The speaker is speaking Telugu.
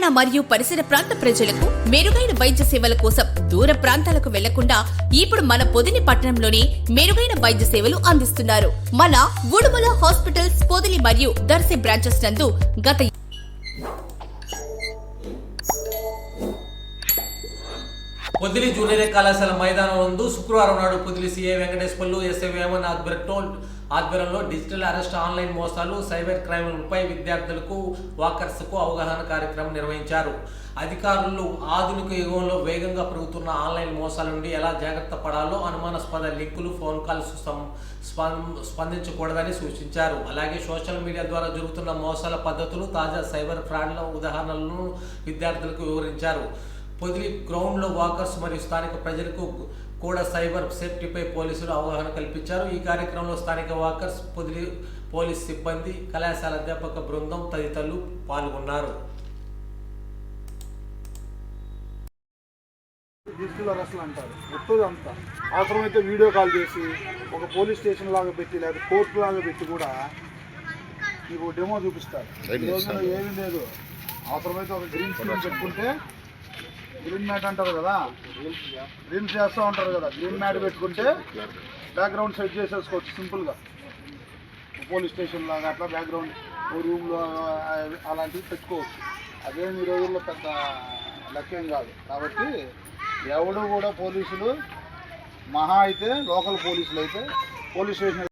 తెలంగాణ మరియు పరిసర ప్రాంత ప్రజలకు మెరుగైన వైద్య సేవల కోసం దూర ప్రాంతాలకు వెళ్ళకుండా ఇప్పుడు మన పొదిని పట్టణంలోనే మెరుగైన వైద్య సేవలు అందిస్తున్నారు. మన ఉడుమల హాస్పిటల్స్ పొదిలి మరియు దర్శి బ్రాంచెస్ నందు గత పొదిలి జూనియర్ కళాశాల మైదానం నందు శుక్రవారం నాడు పొదిలి సీఏ వెంకటేశ్వర్లు ఎస్ఏ వేమన్ ఆధ్వర్యంలో ఆధ్వర్యంలో డిజిటల్ అరెస్ట్ ఆన్లైన్ మోసాలు సైబర్ క్రైమ్లపై విద్యార్థులకు వాకర్స్కు అవగాహన కార్యక్రమం నిర్వహించారు. అధికారులు ఆధునిక యుగంలో వేగంగా పెరుగుతున్న ఆన్లైన్ మోసాల నుండి ఎలా జాగ్రత్త పడాలో అనుమానాస్పద లింకులు ఫోన్ కాల్స్ స్పందించకూడదని సూచించారు. అలాగే సోషల్ మీడియా ద్వారా జరుగుతున్న మోసాల పద్ధతులు తాజా సైబర్ ఫ్రాడ్ల ఉదాహరణలను విద్యార్థులకు వివరించారు. పొదిలి గ్రౌండ్లో వాకర్స్ మరియు స్థానిక ప్రజలకు కూడా సైబర్ సేఫ్టీపై పోలీసులు అవగాహన కల్పించారు. ఈ కార్యక్రమంలో స్థానిక వాకర్స్ పొదిలి పోలీస్ సిబ్బంది కళాశాల అధ్యాపక బృందం తదితరులు పాల్గొన్నారు. డిజిటల్ అరెస్ట్లు అంటారు. మొత్తం అంతా. అవసరమైతే వీడియో కాల్ చేసి ఒక పోలీస్ స్టేషన్ లాగా పెట్టి లేదా కోర్టు లాగా పెట్టి కూడా మీకు డెమో చూపిస్తారు. ఏమీ లేదు. అవసరమైతే ఒక గ్రీన్ స్క్రీన్ పెట్టుకుంటే గ్రీన్ మ్యాట్ అంటారు కదా గ్రీన్ చేస్తూ ఉంటారు కదా గ్రీన్ మ్యాట్ పెట్టుకుంటే బ్యాక్గ్రౌండ్ సెట్ చేసేసుకోవచ్చు సింపుల్గా పోలీస్ స్టేషన్ లాగా అట్లా బ్యాక్గ్రౌండ్ రూమ్లో అలాంటివి పెట్టుకోవచ్చు. అదేం ఈ రోజుల్లో పెద్ద లక్ష్యం కాదు. కాబట్టి ఎవడు కూడా పోలీసులు మహా అయితే లోకల్ పోలీసులు అయితే పోలీస్ స్టేషన్